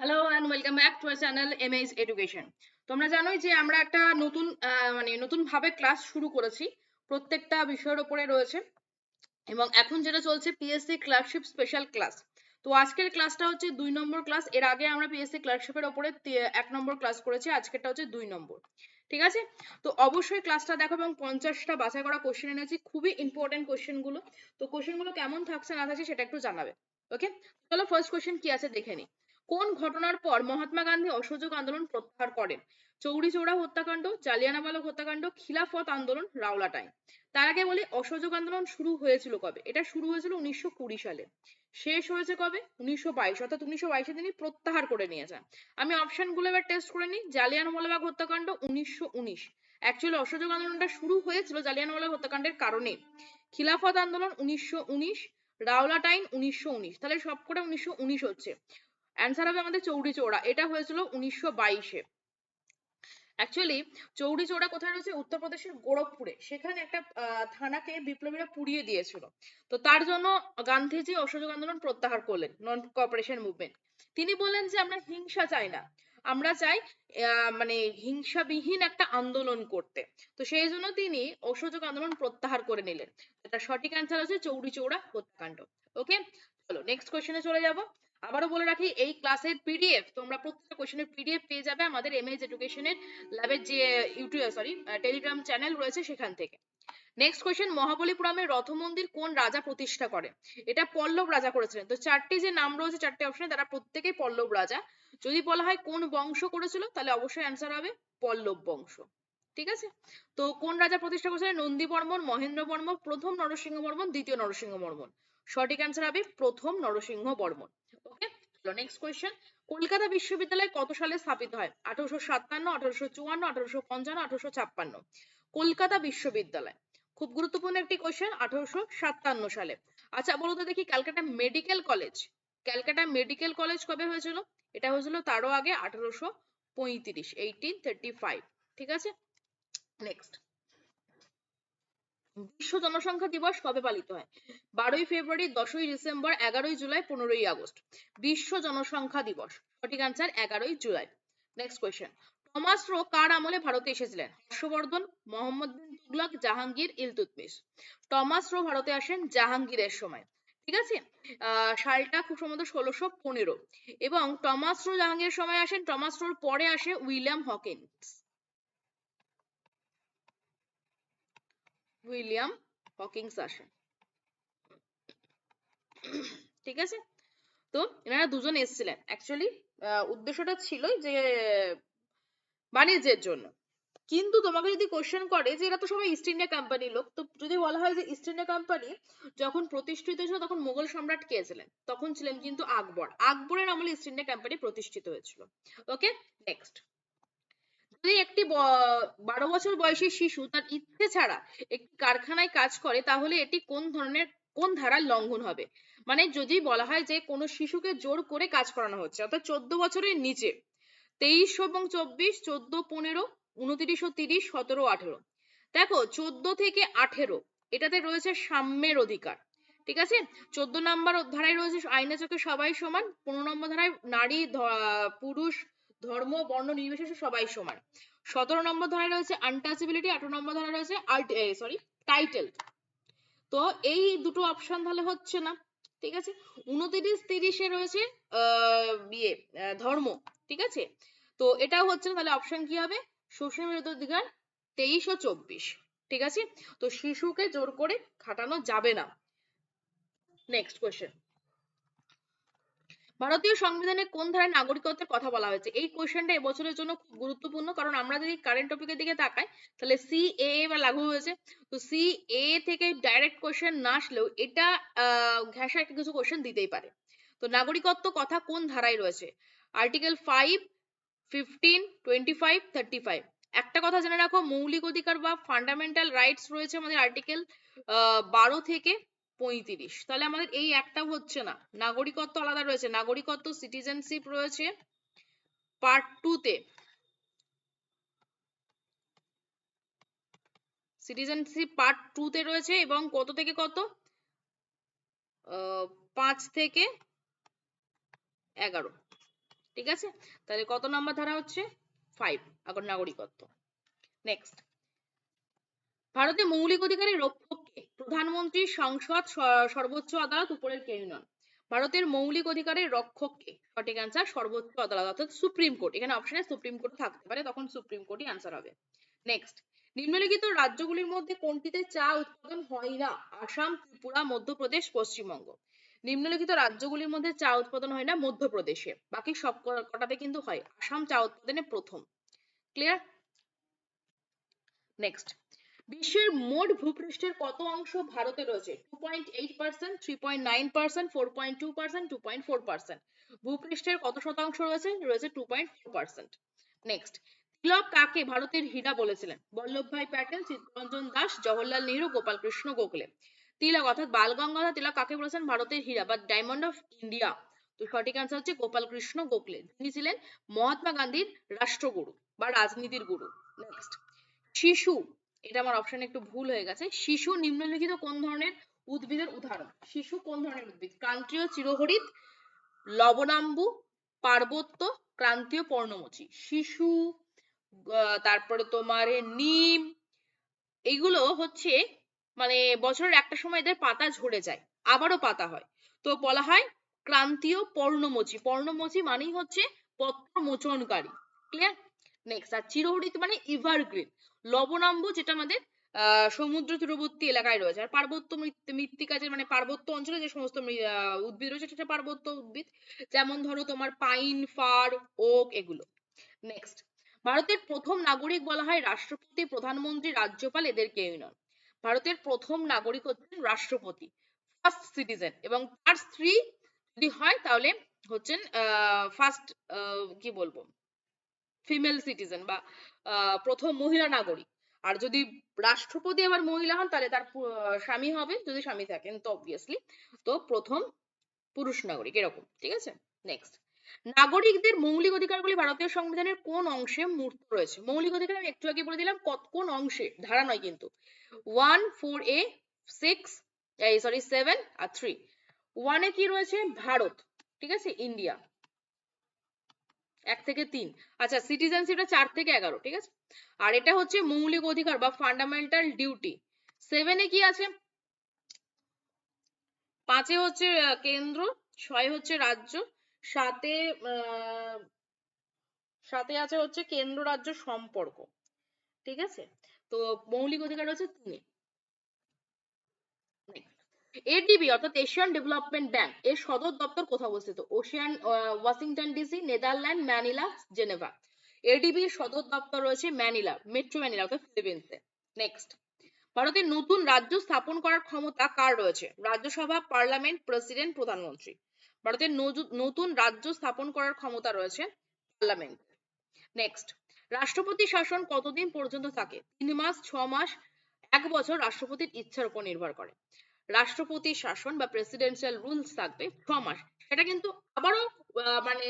Hello and welcome back to our channel MH education তোমরা জানোই যে আমরা একটা নতুন মানে নতুন ভাবে ক্লাস শুরু করেছি। প্রত্যেকটা বিষয়ের উপরে রয়েছে। এবং এখন যেটা চলছে পিএসসি ক্লার্কশিপ স্পেশাল ক্লাস তো আজকের ক্লাসটা হচ্ছে দুই নম্বর ক্লাস এর আগে আমরা পিএসসি ক্লার্কশিপের উপরে তি- এক নম্বর ক্লাস করেছি। আজকেরটা হচ্ছে দুই নম্বর। ঠিক আছে? তো অবশ্যই ক্লাসটা দেখো এবং পঞ্চাশটা বাছাই করা কোশ্চেন এনেছি। খুবই ইম্পর্টেন্ট কোশ্চেনগুলো। তো কোশ্চেনগুলো কেমন থাকছে না থাকছে সেটা একটু জানাবে। ওকে চলো ফার্স্ট কোশ্চেন কি আছে দেখে নিই। কোন ঘটনার পর মহাত্মা গান্ধী অসহযোগ আন্দোলন প্রত্যাহার করেন? চৌরি চৌরা হত্যাকাণ্ড জালিয়ানওয়ালা হত্যাকাণ্ড, খিলাফত আন্দোলন, রাওলাটাই। তার আগে বলি, অসহযোগ আন্দোলন শুরু হয়েছিল কবে? এটা শুরু হয়েছিল উনিশশো কুড়ি সালে। শেষ হয়েছে কবে? উনিশশো বাইশ। অর্থাৎ উনিশশো বাইশে তিনি প্রত্যাহার করে নিয়েছেন আমি অপশনগুলো এবার টেস্ট করে নিই। জালিয়ানওয়ালাবাগ হত্যাকাণ্ড, উনিশশো উনিশ। অ্যাকচুয়ালি অসহযোগ আন্দোলনটা শুরু হয়েছিল জালিয়ানওয়ালা হত্যাকাণ্ডের কারণে। খিলাফত আন্দোলন উনিশশো উনিশ রাওলাটাইন উনিশশো উনিশ। তাহলে সব করে উনিশশো উনিশ হচ্ছে। অ্যান্সার হবে আমাদের চৌরি চৌরা এটা হয়েছিল উনিশশো বাইশে। অ্যাকচুয়ালি চৌরি চৌরা কোথায় রয়েছে? উত্তরপ্রদেশের গোরখপুরে। সেখানে একটা থানাকে বিপ্লবীরা পুড়িয়ে দিয়েছিল। তো তার জন্য গান্ধীজি অসহযোগ আন্দোলন প্রত্যাহার করলেন নন কোঅপারেশন মুভমেন্ট তিনি বললেন যে, আমরা হিংসা চাই না। আমরা চাই মানে হিংসাবিহীন একটা আন্দোলন করতে। তো সেই জন্য তিনি অসহযোগ আন্দোলন প্রত্যাহার করে নিলেন। এটা সঠিক অ্যান্সার হচ্ছে চৌরি চৌরা হত্যাকাণ্ড। ওকে চলো নেক্সট কোশ্চেনে চলে যাব। আবারও বলে রাখি, এই ক্লাসের পিডিএফ তোমরা প্রত্যেকটা কোশ্চেনের পিডিএফ পেয়ে যাবে আমাদের এমএইচ এডুকেশনের ল্যাবের যে ইউটিউব সরি টেলিগ্রাম চ্যানেল রয়েছে সেখান থেকে। নেক্সট কোয়েশ্চেন মহাবলীপুরমের রথ মন্দির কোন রাজা প্রতিষ্ঠা করেন এটা পল্লব রাজা করেছিলেন। তো চারটি যে নাম রয়েছে, চারটি অপশনে তারা প্রত্যেকেই পল্লব রাজা। যদি বলা হয় কোন বংশ করেছিল, তাহলে অবশ্যই অ্যান্সার হবে পল্লব বংশ। ঠিক আছে? তো কোন রাজা প্রতিষ্ঠা করেছিলেন? নন্দী বর্মন মহেন্দ্র বর্মন প্রথম নরসিংহ বর্মন দ্বিতীয় নরসিংহ বর্মন সঠিক অ্যান্সার হবে প্রথম নরসিংহ বর্মন নেক্সট কোয়েশ্চেন কলকাতা বিশ্ববিদ্যালয় কত সালে স্থাপিত হয়? আঠারোশো সাতান্ন, আঠারোশো চুয়ান্ন, আঠারোশো পঞ্চান্ন, আঠারোশো ছাপ্পান্ন। কলকাতা বিশ্ববিদ্যালয়। খুব গুরুত্বপূর্ণ একটি কোশ্চেন আঠারোশো সাতান্ন সালে। আচ্ছা বলো তো দেখি Calcutta medical college. Calcutta medical college কবে হয়েছিল? এটা হয়েছিল তারও আগে আঠারোশো পঁয়ত্রিশ এইটিন থার্টি ফাইভ ঠিক আছে? নেক্সট বিশ্ব জনসংখ্যা দিবস কবে পালিত হয়? বারোই ফেব্রুয়ারি, দশই ডিসেম্বর, এগারোই জুলাই, পনেরোই আগস্ট। বিশ্ব জনসংখ্যা দিবস। সঠিক আনসার এগারোই July. Next question Thomas Roe কার আমলে ভারতে এসেছিলেন? হর্ষবর্ধন, মোহাম্মদ বিন তুগলক, জাহাঙ্গীর, ইলতুৎমিশ। টমাস রো ভারতে আসেন জাহাঙ্গীরের সময়। ঠিক আছে? সালটা খুব সম্ভবত ষোলোশো পনেরো। এবং টমাস রো জাহাঙ্গীরের সময় আসেন, টমাস রোর পরে আসে উইলিয়াম হকিন্স। উইলিয়াম হকিংস আসেন। ঠিক আছে? তো এনারা দুজন এসেছিলেন। অ্যাকচুয়ালি উদ্দেশ্যটা ছিল যে, বাণিজ্যের জন্য। কিন্তু তোমাকে যদি কোশ্চেন করে যে এরা তো সবাই ইস্ট ইন্ডিয়া কোম্পানির লোক, তো যদি বলা হয় যে ইস্ট ইন্ডিয়া কোম্পানি যখন প্রতিষ্ঠিত হয়েছিল তখন মোগল সম্রাট কে ছিলেন? তখন ছিলেন কিন্তু আকবর। আকবরের আমলে ইস্ট ইন্ডিয়া কোম্পানি প্রতিষ্ঠিত হয়েছিল। ওকে নেক্সট যদি একটি বারো বছর বয়সী শিশু তার ইচ্ছে ছাড়া একটি কারখানায় কাজ করে, তাহলে এটি কোন ধরনের, কোন ধারার লঙ্ঘন হবে? মানে যদি বলা হয় যে কোনো শিশুকে জোর করে কাজ করানো হচ্ছে, অর্থাৎ চোদ্দ বছরের নিচে, তেইশ এবং চব্বিশ, চোদ্দ, পনেরো, উনত্রিশ ও তিরিশ, সতেরো, আঠেরো। দেখো, চোদ্দ থেকে আঠেরো, এটাতে রয়েছে সাম্যের অধিকার, ঠিক আছে? চোদ্দ নম্বর ধারায় রয়েছে আইনে চোখে সবাই সমান, পনেরো নম্বর ধারায় নারী পুরুষ ধর্ম, বর্ণ, নির্বিশেষে সবাই সমান। সতেরো নম্বর ধারায় রয়েছে আনটাচেবিলিটি আঠারো নম্বর ধারায় রয়েছে সরি টাইটেল তো এই দুটো অপশন তাহলে হচ্ছে না, ঠিক আছে? উনত্রিশ তিরিশে রয়েছে ইয়ে ধর্ম, ঠিক আছে? তো এটাও হচ্ছে না, তাহলে অপশন কি হবে? শোষণ বিরোধী অধিকার তেইশ ও চব্বিশ, ঠিক আছে? তো শিশুকে জোর করে খাটানো যাবে না। নেক্সট কোয়েশ্চেন ভারতীয় সংবিধানে কোন ধারায় নাগরিকত্বের কথা বলা হয়েছে? এই কোশ্চেনটা এবছরের জন্য খুব গুরুত্বপূর্ণ, কারণ আমরা যদি কারেন্ট টপিকের দিকে তাকাই, তাহলে সি এ বা লাগু হয়েছে। তো সি এ থেকে ডাইরেক্ট কোশ্চেন না আসলেও এটা ঘেঁষা একটা কিছু কোশ্চেন দিতেই পারে। তো নাগরিকত্ব কথা কোন ধারায় রয়েছে? Article five fifteen twenty five thirty five একটা কথা জেনে রাখো, মৌলিক অধিকার বা ফান্ডামেন্টাল রাইটস রয়েছে আমাদের আর্টিকেল বারো থেকে পঁয়ত্রিশ। তাহলে আমাদের এই একটাও হচ্ছে না। নাগরিকত্ব আলাদা রয়েছে। নাগরিকত্ব সিটিজেনশিপ রয়েছে পার্ট টু তে। সিটিজেনশিপ পার্ট টু তে রয়েছে এবং কত থেকে কত? পাঁচ থেকে এগারো। ঠিক আছে? তাহলে কত নাম্বার ধারা হচ্ছে? ফাইভ আগর নাগরিকত্ব। নেক্সট ভারতে মৌলিক অধিকারের রক্ষককে প্রধানমন্ত্রী সংসদ সর্বোচ্চ আদালত উপরের নন। ভারতের মৌলিক অধিকারের রক্ষককে সঠিক অ্যান্সার সর্বোচ্চ আদালত, অর্থাৎ সুপ্রিম কোর্ট। এখানে অপশনে সুপ্রিম কোর্ট থাকতে পারে, তখন সুপ্রিম কোর্টই অ্যান্সার হবে। নেক্সট নিম্নলিখিত রাজ্যগুলির মধ্যে কোনটিতে চা উৎপাদন হয় না? আসাম, ত্রিপুরা, মধ্যপ্রদেশ, পশ্চিমবঙ্গ। নিম্নলিখিত রাজ্যগুলির মধ্যে চা উৎপাদন হয় না, মধ্যপ্রদেশে। বাকি সব কটাতে কিন্তু হয়? আসাম চা উৎপাদনে প্রথম। ক্লিয়ার নেক্সট বিশ্বের মোট ভূপৃষ্ঠের কত অংশ ভারতে রয়েছে? Two point eight percent three point nine percent four point two percent two point four percent ভূপৃষ্ঠের কত শতাংশ রয়েছে? রয়েছে two point four percent next Tilak কাকে ভারতের হীরা বলেছিলেন? বল্লভভাই প্যাটেল, চিত্তরঞ্জন দাস, জওহরলাল নেহরু, গোপাল কৃষ্ণ গোখলে। তিলক, অর্থাৎ বাল গঙ্গাধর তিলক কাকে বলেছেন? ভারতের হীরা, বা ডায়মন্ড অফ ইন্ডিয়া। তো সঠিক অ্যান্সার হচ্ছে গোপাল কৃষ্ণ গোখলে। তিনি ছিলেন মহাত্মা গান্ধীর রাষ্ট্রগুরু বা রাজনীতির গুরু। নেক্সট শিশু। এটা আমার অপশন একটু ভুল হয়ে গেছে। শিশু নিম্নলিখিত কোন ধরনের উদ্ভিদের উদাহরণ? শিশু কোন ধরনের উদ্ভিদ? ক্রান্তীয় চিরহরিৎ, লবণাম্বু, পার্বত্য, ক্রান্তীয় পর্ণমোচী। শিশু তারপরে তোমার নিম, এগুলো হচ্ছে মানে বছরের একটা সময় এদের পাতা ঝরে যায়, আবারও পাতা হয়। তো বলা হয় ক্রান্তীয় পর্ণমোচী। পর্ণমোচী মানেই হচ্ছে পত্র মোচনকারী ক্লিয়ার আর মানে যেটা আমাদের সমুদ্র তীরবর্তী এলাকায় রয়েছে। আর পার্বত্য মৃত্তিকা যে মানে পার্বত্য অঞ্চলে যে সমস্ত উদ্ভিদ রয়েছে, সেটা পার্বত্য উদ্ভিদ। যেমন ধরো তোমার পাইন ফার ওক এগুলো। নেক্সট ভারতের প্রথম নাগরিক বলা হয় রাষ্ট্রপতি, প্রধানমন্ত্রী, রাজ্যপাল এদের কেউই নন ভারতের প্রথম নাগরিক হচ্ছেন রাষ্ট্রপতি ফার্স্ট সিটিজেন এবং তার স্ত্রী যদি হয় তাহলে হচ্ছেন ফার্স্ট কি বলব? ফিমেল সিটিজেন বা প্রথম মহিলা নাগরিক। আর যদি রাষ্ট্রপতি আবার মহিলা হন, তাহলে তার স্বামী হবে, যদি স্বামী থাকেন, তো অবভিয়াসলি তো প্রথম পুরুষ নাগরিক, এরকম, ঠিক আছে? নেক্সট নাগরিকদের মৌলিক অধিকারগুলি ভারতীয় সংবিধানের কোন অংশে মূর্ত রয়েছে? মৌলিক অধিকার আমি একটু আগে বলে দিলাম কত কোন অংশে? ধারা নয় কিন্তু। ওয়ান ফোর এ সিক্স এই সরি সেভেন আর থ্রি ওয়ানে কি রয়েছে? ভারত, ঠিক আছে? ইন্ডিয়া এক থেকে তিন। আচ্ছা সিটিজেনশিপটা চার থেকে এগারো, ঠিক আছে? আর এটা হচ্ছে মৌলিক অধিকার বা ফান্ডামেন্টাল ডিউটি সেভেনে কি আছে? পাঁচে হচ্ছে কেন্দ্র, ছয় হচ্ছে রাজ্য, সাতে সাথে আছে হচ্ছে কেন্দ্র, রাজ্য, সম্পর্ক, ঠিক আছে? তো মৌলিক অধিকার হচ্ছে তিনে। এডিবি অর্থাৎ এশিয়ান ডেভেলপমেন্ট ব্যাংক এর সদর দপ্তর কোথায় অবস্থিত? Ocean Washington DC Netherland Manila Geneva ADB সদর দপ্তর রয়েছে ম্যানিলা মেট্রো ম্যানিলা অর্থাৎ ফিলিপিন্সে নেক্সট ভারতের নতুন রাজ্য স্থাপন করার ক্ষমতা কার রয়েছে? রাজ্যসভা, পার্লামেন্ট, প্রেসিডেন্ট, প্রধানমন্ত্রী। ভারতের নতুন রাজ্য স্থাপন করার ক্ষমতা রয়েছে পার্লামেন্ট নেক্সট রাষ্ট্রপতি শাসন কতদিন পর্যন্ত থাকে? তিন মাস, ছ মাস, এক বছর রাষ্ট্রপতির ইচ্ছার উপর নির্ভর করে। রাষ্ট্রপতি শাসন বা প্রেসিডেন্সিয়াল রুলস থাকবে, ছ মাস। সেটা কিন্তু আবারও মানে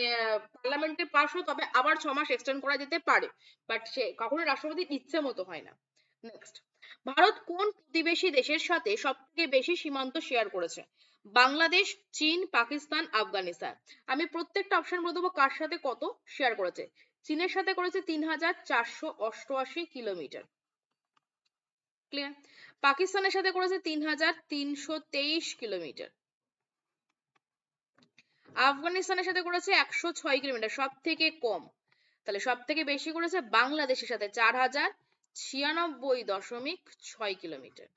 পার্লামেন্টে পাস হয় তবে আবার ছ মাস এক্সটেন্ড করা যেতে পারে। বাট সে, কখনো রাষ্ট্রপতির ইচ্ছে মতো হয় না। নেক্সট ভারত কোন প্রতিবেশী দেশের সাথে সবথেকে বেশি সীমান্ত শেয়ার করেছে? বাংলাদেশ, চীন, পাকিস্তান, আফগানিস্তান। আমি প্রত্যেকটা অপশন বলে দেবো কার সাথে কত শেয়ার করেছে? চীনের সাথে করেছে তিন হাজার চারশো অষ্টআশি কিলোমিটার। ক্লিয়ার পাকিস্তানের সাথে করেছে তিন হাজার তিনশো তেইশ কিলোমিটার। আফগানিস্তানের সাথে করেছে একশো ছয় কিলোমিটার সব থেকে কম। তাহলে সব থেকে বেশি করেছে বাংলাদেশের সাথে, চার হাজার ছিয়ানব্বই দশমিক ছয় কিলোমিটার।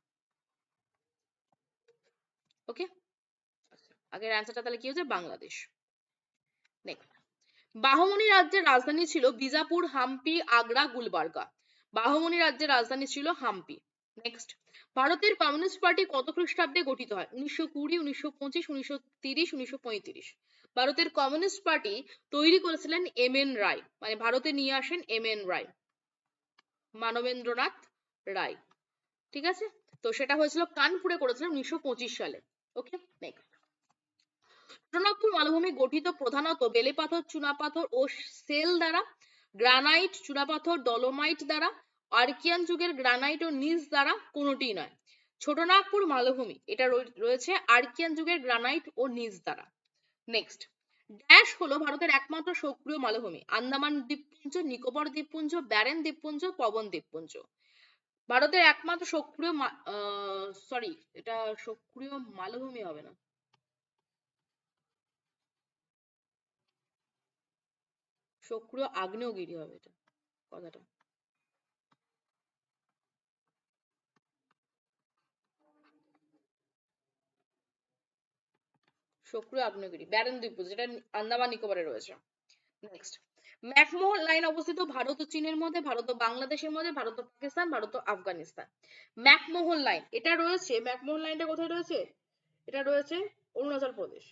ওকে আগের অ্যান্সারটা তাহলে কি হচ্ছে বাংলাদেশ। নেক্সট বাহমনি রাজ্যের রাজধানী ছিল বিজাপুর, হাম্পি, আগ্রা, গুলবার্গা। বাহমনি রাজ্যের রাজধানী ছিল হাম্পি। নেক্সট ভারতের কমিউনিস্ট পার্টি কত খ্রিস্টাব্দে গঠিত হয়? উনিশশো কুড়ি, উনিশশো পঁচিশ, উনিশশো তিরিশ, উনিশশো পঁয়ত্রিশ। ভারতের কমিউনিস্ট পার্টি তৈরি করেছিলেন এম এন রায়। মানে ভারতে নিয়ে আসেন এম এন রায়। মানবেন্দ্রনাথ রায়। ঠিক আছে? তো সেটা হয়েছিল কানপুরে করেছিলেন উনিশশো পঁচিশ সালে। ওকে নেক্সট ছোটনাগপুর মালভূমি গঠিত প্রধানত বেলেপাথর, চুনাপাথর ও সেল দ্বারা, গ্রানাইট, চুনাপাথর, ডলোমাইট দ্বারা আর্কিয়ান যুগের গ্রানাইট ও নিজ দ্বারা কোনোটিই নয়। ছোটনাগপুর মালভূমি, এটা রয়েছে আর্কিয়ান যুগের গ্রানাইট ও নিজ দ্বারা। নেক্সট ড্যাশ হলো ভারতের একমাত্র সক্রিয় মালভূমি, আন্দামান দ্বীপপুঞ্জ, নিকোবর দ্বীপপুঞ্জ, ব্যারেন দ্বীপপুঞ্জ, পবন দ্বীপপুঞ্জ। ভারতের একমাত্র সক্রিয় সরি এটা সক্রিয় মালভূমি হবে না। সক্রিয় আগ্নেয়গিরি হবে এটা, কথাটা। সক্রিয় আগ্নেয়গিরি, ব্যারেন দ্বীপপুঞ্জ যেটা আন্দামান নিকোবরে রয়েছে। নেক্সট ম্যাকমোহন লাইন অবস্থিত ভারত ও চীনের মধ্যে, ভারত ও বাংলাদেশের মধ্যে, ভারত ও পাকিস্তান, ভারত ও আফগানিস্তান। ম্যাকমোহন লাইন, এটা রয়েছে, ম্যাকমোহন লাইনটা কোথায় রয়েছে? এটা রয়েছে অরুণাচল প্রদেশ।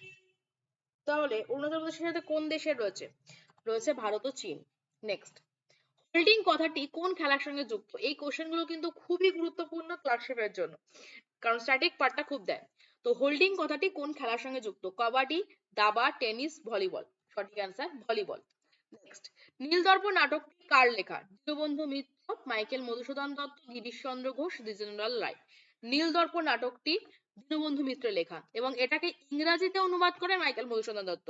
তাহলে অরুণাচল প্রদেশের সাথে কোন দেশের রয়েছে? রয়েছে ভারত ও চীন। নেক্সট হোল্ডিং কথাটি কোন খেলার সঙ্গে যুক্ত? এই কোশ্চেনগুলো কিন্তু খুবই গুরুত্বপূর্ণ ক্লার্কশিপের জন্য। কারণ স্ট্যাটিক পার্টটা খুব দেয়। তো হোল্ডিং কথাটি কোন খেলার সঙ্গে যুক্ত? কাবাডি, দাবা, টেনিস, ভলিবল। সঠিক অ্যান্সার ভলিবল। নেক্সট নীলদর্প নাটকটি কার লেখা? দীনবন্ধু মিত্র, মাইকেল মধুসূদন দত্ত গিরিশচন্দ্র ঘোষ, দ্বিজেন্দ্রলাল রায়। নীলদর্প নাটকটি দীনবন্ধু মিত্র লেখা এবং এটাকে ইংরেজিতে অনুবাদ করে মাইকেল মধুসূদন দত্ত।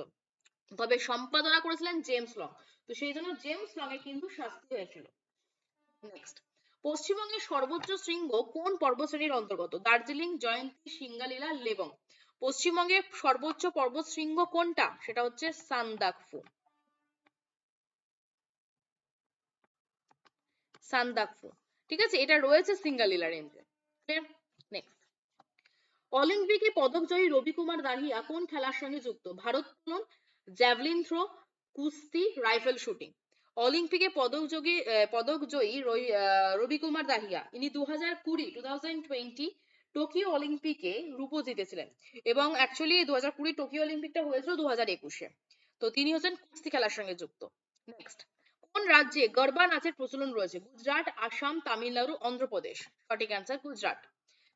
তবে সম্পাদনা করেছিলেন জেমস লং। তো সেই জন্য জেমস লং এর কিন্তু শাস্তি হয়েছিল। নেক্সট পশ্চিমবঙ্গের সর্বোচ্চ শৃঙ্গ কোন পর্বতশ্রেণীর অন্তর্গত? দার্জিলিং, জয়ন্তী, সিঙ্গালীলা, লেবং। পশ্চিমবঙ্গের সর্বোচ্চ পর্বত শৃঙ্গ কোনটা? সেটা হচ্ছে সান্দাকফু। সান্দাকফু। ঠিক আছে? এটা রয়েছে সিঙ্গালীলা রেঞ্জে নেক্সট অলিম্পিকে পদকজয়ী রবি কুমার দাহিয়া কোন খেলার সঙ্গে যুক্ত? ভারোত্তোলন জ্যাভলিন থ্রো, কুস্তি, রাইফেল শুটিং। অলিম্পিকে পদকযোগী পদকজয়ী রবি কুমার দাহিয়া। ইনি দু হাজার কুড়ি টু থাউজেন্ড টোয়েন্টি টোকিও অলিম্পিকে রূপো জিতেছিলেন এবং অ্যাকচুয়ালি দু হাজার কুড়ি টোকিও অলিম্পিকটা হয়েছিল দু হাজার একুশে। তো তিনি হচ্ছেন কুস্তি খেলার সঙ্গে যুক্ত। নেক্সট কোন রাজ্যে গরবা নাচের প্রচলন রয়েছে? গুজরাট, আসাম, তামিলনাড়ু, অন্ধ্রপ্রদেশ। সঠিক অ্যান্সার গুজরাট।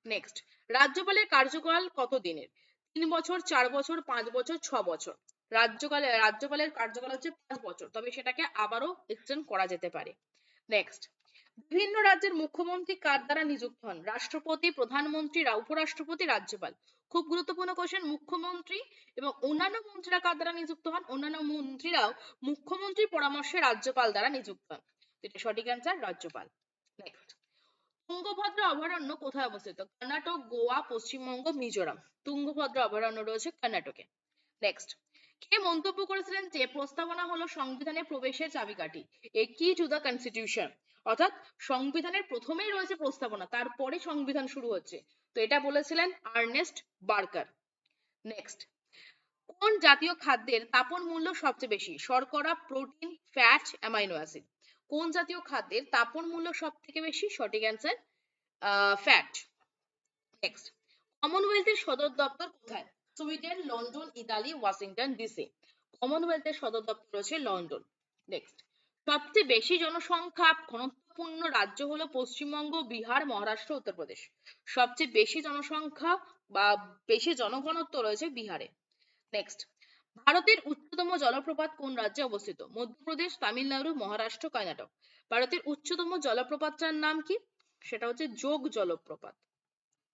নেক্সট রাজ্যপালের কার্যকাল কত দিনের? তিন বছর, চার বছর, পাঁচ বছর, ছ বছর। রাজ্যকালে রাজ্যপালের কার্যকাল হচ্ছে পাঁচ বছর। তবে সেটাকে আবারও এক্সটেন্ড করা যেতে পারে। নেক্সট বিভিন্ন রাজ্যের মুখ্যমন্ত্রী কার দ্বারা নিযুক্ত হন? রাষ্ট্রপতি, প্রধানমন্ত্রী উপরাষ্ট্রপতি, রাজ্যপাল। খুব গুরুত্বপূর্ণ কোশ্চেন মুখ্যমন্ত্রী এবং অন্যান্য মন্ত্রীরা কার দ্বারা নিযুক্ত হন? অন্যান্য মন্ত্রীরাও মুখ্যমন্ত্রীর পরামর্শে রাজ্যপাল দ্বারা নিযুক্ত হন। এটা সঠিক অ্যান্সার রাজ্যপাল। নেক্সট তুঙ্গভদ্রা অভয়ারণ্য কোথায় অবস্থিত? কর্ণাটক, গোয়া, পশ্চিমবঙ্গ, মিজোরাম। তুঙ্গভদ্রা অভয়ারণ্য রয়েছে কর্ণাটকে। নেক্সট কে মন্তব্য করেছিলেন যে প্রস্তাবনা হলো সংবিধানে প্রবেশের চাবিকাঠি? এ কি টু দ্য কনস্টিটিউশন অর্থাৎ সংবিধানের প্রথমেই রয়েছে প্রস্তাবনা, তারপরে সংবিধান শুরু হচ্ছে। তো এটা বলেছিলেন আর্নেস্ট বার্কার। নেক্সট। কোন জাতীয় খাদ্যের তাপন মূল্য সবচেয়ে বেশি? শর্করা, প্রোটিন, ফ্যাট, অ্যামাইনো অ্যাসিড। কোন জাতীয় খাদ্যের তাপন মূল্য সব থেকে বেশি? সঠিক অ্যান্সার ফ্যাট। নেক্সট। কমনওয়েলথের সদর দপ্তর কোথায়? Sweden, London, Italy, Washington, DC. কমনওয়েলথের সদর দপ্তর রয়েছে লন্ডন। নেক্সট সবচেয়ে বেশি জনসংখ্যা ঘনত্বপূর্ণ রাজ্য হলো পশ্চিমবঙ্গ, বিহার, মহারাষ্ট্র, উত্তরপ্রদেশ। সবচেয়ে বেশি জনসংখ্যা বা বেশি জনঘনত্ব রয়েছে বিহারে। নেক্সট ভারতের উচ্চতম জলপ্রপাত কোন রাজ্যে অবস্থিত? মধ্যপ্রদেশ, তামিলনাড়ু, মহারাষ্ট্র, কর্ণাটক। ভারতের উচ্চতম জলপ্রপাতটার নাম কি? সেটা হচ্ছে যোগ জলপ্রপাত।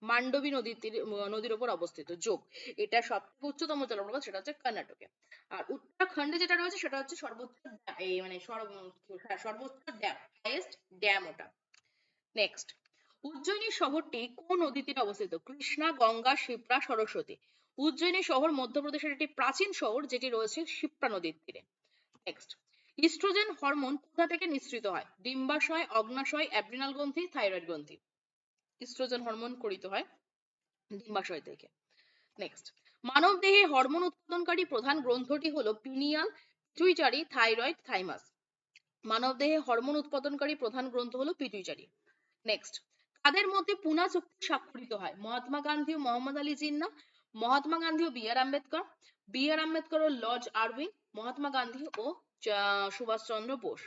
মান্ডবী নদীর তীরে নদীর উপর অবস্থিত। যোগ এটা সবথেকে উচ্চতম জলপ্রপাত সেটা হচ্ছে কর্ণাটকে। আর উত্তরাখণ্ডে যেটা রয়েছে সেটা হচ্ছে সর্বোচ্চ এই মানে হ্যাঁ, সর্বোচ্চ ড্যাম হাইয়েস্ট ড্যাম ওটা। নেক্সট উজ্জয়িনী শহরটি কোন নদী তীরে অবস্থিত? কৃষ্ণা গঙ্গা শিপ্রা সরস্বতী। উজ্জয়িনী শহর মধ্যপ্রদেশের একটি প্রাচীন শহর যেটি রয়েছে শিপ্রা নদীর তীরে। নেক্সট ইস্ট্রোজেন হরমোন কোথা থেকে নিঃসৃত হয়? ডিম্বাশয় অগ্নাশয় অ্যাড্রিনাল গ্রন্থি থাইরয়েড গ্রন্থি। ইস্ট্রোজেন হরমোন করিত হয় ডিম্বাশয় থেকে। নেক্সট মানব দেহে হরমোন উৎপাদনকারী প্রধান গ্রন্থটি হলো পিনিয়াল পিটুইটারি থাইরয়েড, থাইমাস। মানব দেহে হরমোন উৎপাদনকারী প্রধান গ্রন্থ হলো পিটুইটারি নেক্সট কাদের মধ্যে পুনা চুক্তি স্বাক্ষরিত হয়? মহাত্মা গান্ধী ও মোহাম্মদ আলী জিন্না, মহাত্মা গান্ধী ও B R Ambedkar, B R Ambedkar ও লর্ড আরউইন, মহাত্মা গান্ধী ও সুভাষচন্দ্র বোস।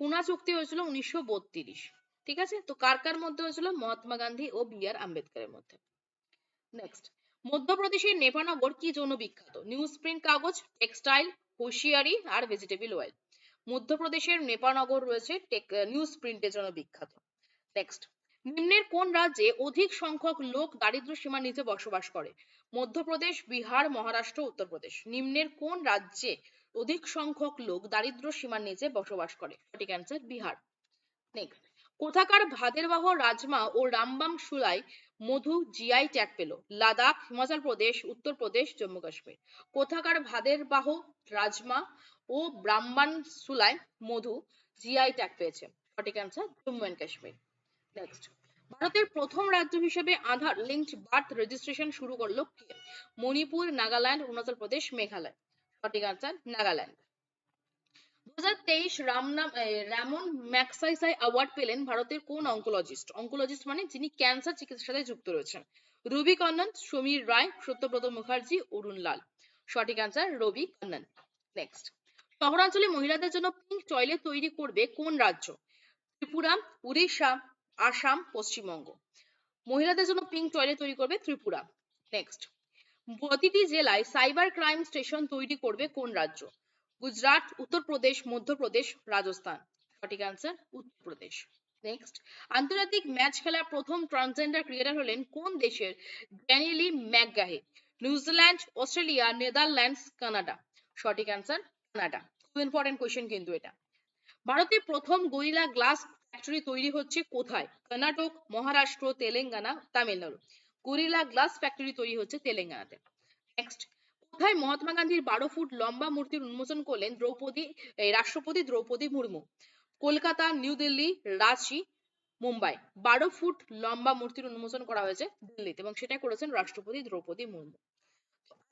পুনা চুক্তি হয়েছিল উনিশশো বত্রিশ। ঠিক আছে? তো কার কার মধ্যে হয়েছিল? মহাত্মা গান্ধী ও বি আর আম্বেদকরের মধ্যে। নেক্সট মধ্যপ্রদেশের নেপানগর কি জন্য বিখ্যাত? নিউজ প্রিন্ট কাগজ টেক্সটাইল হুঁশিয়ারি আর ভেজিটেবল অয়েল মধ্যপ্রদেশের নেপানগর রয়েছে নিউজ প্রিন্টের জন্য বিখ্যাত। নেক্সট নিম্নের কোন রাজ্যে অধিক সংখ্যক লোক দারিদ্র্য সীমার নিচে বসবাস করে? মধ্যপ্রদেশ, বিহার, মহারাষ্ট্র, উত্তরপ্রদেশ। নিম্নের কোন রাজ্যে অধিক সংখ্যক লোক দারিদ্র্য সীমার নিচে বসবাস করে? সঠিক অ্যান্সার বিহার। নেক্সট কোথাকার ভাদেরবাহ রাজমা ও রামবাম সুলাই মধু জিআই ট্যাগ পেল। লাদাখ, হিমাচল প্রদেশ উত্তরপ্রদেশ জম্মু কাশ্মীর। কোথাকার ভাদেরবাহ রাজমা ও ব্রাহ্মণ সুলাই মধু জিআই ট্যাগ পেয়েছে। সঠিক answer Jammu and Kashmir. Next ভারতের প্রথম রাজ্য হিসেবে আধার লিঙ্কড বার্থ রেজিস্ট্রেশন শুরু করল কে? মণিপুর, নাগাল্যান্ড, অরুণাচল প্রদেশ, মেঘালয়। সঠিক আনসার নাগাল্যান্ড। দু রামনাম রামন ম্যাকসাইসাই অ্যাওয়ার্ড পেলেন ভারতের কোন অঙ্কোলজিস্ট অঙ্কোলজিস্ট মানে যিনি ক্যান্সার চিকিৎসার সাথে যুক্ত রয়েছেন। রবি কন্নন সমীর রায়, সত্যব্রত মুখার্জি, অরুণ লাল। সঠিক আনসার রবি কন্নন নেক্সট শহরাঞ্চলে মহিলাদের জন্য পিঙ্ক টয়লেট তৈরি করবে কোন রাজ্য? ত্রিপুরা, উড়িষ্যা, আসাম, পশ্চিমবঙ্গ। মহিলাদের জন্য পিঙ্ক টয়লেট তৈরি করবে ত্রিপুরা। নেক্সট প্রতিটি জেলায় সাইবার ক্রাইম স্টেশন তৈরি করবে কোন রাজ্য? গুজরাট, উত্তরপ্রদেশ, মধ্যপ্রদেশ, রাজস্থান। সঠিক আনসার উত্তরপ্রদেশ। নেক্সট আন্তর্জাতিক ম্যাচ খেলার প্রথম ট্রান্সজেন্ডার ক্রিকেটার হলেন কোন দেশের? Danielle McGahey, New Zealand, Australia, Netherlands, Canada. সঠিক আনসার কানাডা। খুব ইম্পর্টেন্ট কোয়েশ্চেন কিন্তু এটা। ভারতের প্রথম গরিলা গ্লাস ফ্যাক্টরি তৈরি হচ্ছে কোথায়? Karnataka, Maharashtra, Telangana, Tamil Nadu. Gorilla glass factory তৈরি হচ্ছে তেলেঙ্গানাতে। নেক্সট কোথায় মহাত্মা গান্ধীর বারো ফুট লম্বা মূর্তির উন্মোচন করলেন দ্রৌপদী রাষ্ট্রপতি দ্রৌপদী মুর্মু। কলকাতা, নিউ দিল্লি, রাঁচি, মুম্বাই। বারো ফুট লম্বা মূর্তির উন্মোচন করা হয়েছে দিল্লিতে এবং সেটা করেছেন রাষ্ট্রপতি দ্রৌপদী মুর্মু।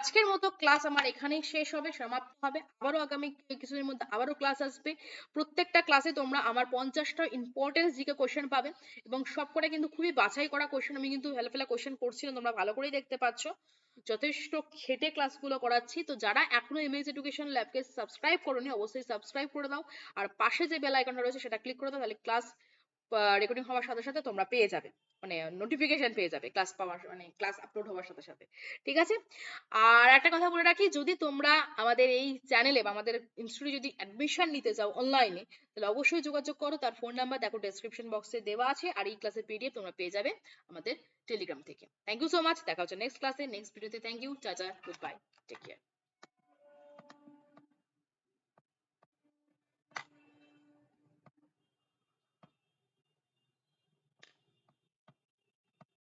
আজকের মতো ক্লাস আমার এখানেই শেষ হবে, সমাপ্ত হবে। আবারও আগামী কিছুদিনের মধ্যে আবারও ক্লাস আসবে। প্রত্যেকটা ক্লাসে তোমরা আমার পঞ্চাশটা ইম্পর্টেন্স জিকে কোশ্চেন পাবে এবং সবকটা কিন্তু খুবই বাছাই করা কোশ্চেন আমি কিন্তু হেলা ফেলা কোশ্চেন করছিলাম, তোমরা ভালো করেই দেখতে পাচ্ছ। যথেষ্ট খেটে ক্লাসগুলো করাচ্ছি। তো যারা এখনও এমএস এডুকেশন ল্যাবকে সাবস্ক্রাইব করোনি, অবশ্যই সাবস্ক্রাইব করে দাও। আর পাশে যে বেল আইকনটা রয়েছে, সেটা ক্লিক করে দাও, তাহলে ক্লাস রেকর্ডিং হওয়ার সাথে সাথে তোমরা পেয়ে যাবে। মানে নোটিফিকেশন পেয়ে যাবে ক্লাস পাওয়ার মানে ক্লাস আপলোড হওয়ার সাথে সাথে। ঠিক আছে? আর একটা কথা বলে রাখি, যদি তোমরা আমাদের এই চ্যানেলে বা আমাদের ইনস্টিটিউটে যদি অ্যাডমিশন নিতে চাও অনলাইনে তাহলে অবশ্যই যোগাযোগ করো। তার ফোন নাম্বার দেখো ডেসক্রিপশন বক্সে দেওয়া আছে, আর এই ক্লাসের পিডিএফ তোমরা পেয়ে যাবে আমাদের টেলিগ্রাম থেকে। থ্যাংক ইউ সো মাচ দেখা হচ্ছে নেক্সট ক্লাসে নেক্সট ভিডিওতে thank you tata good bye take care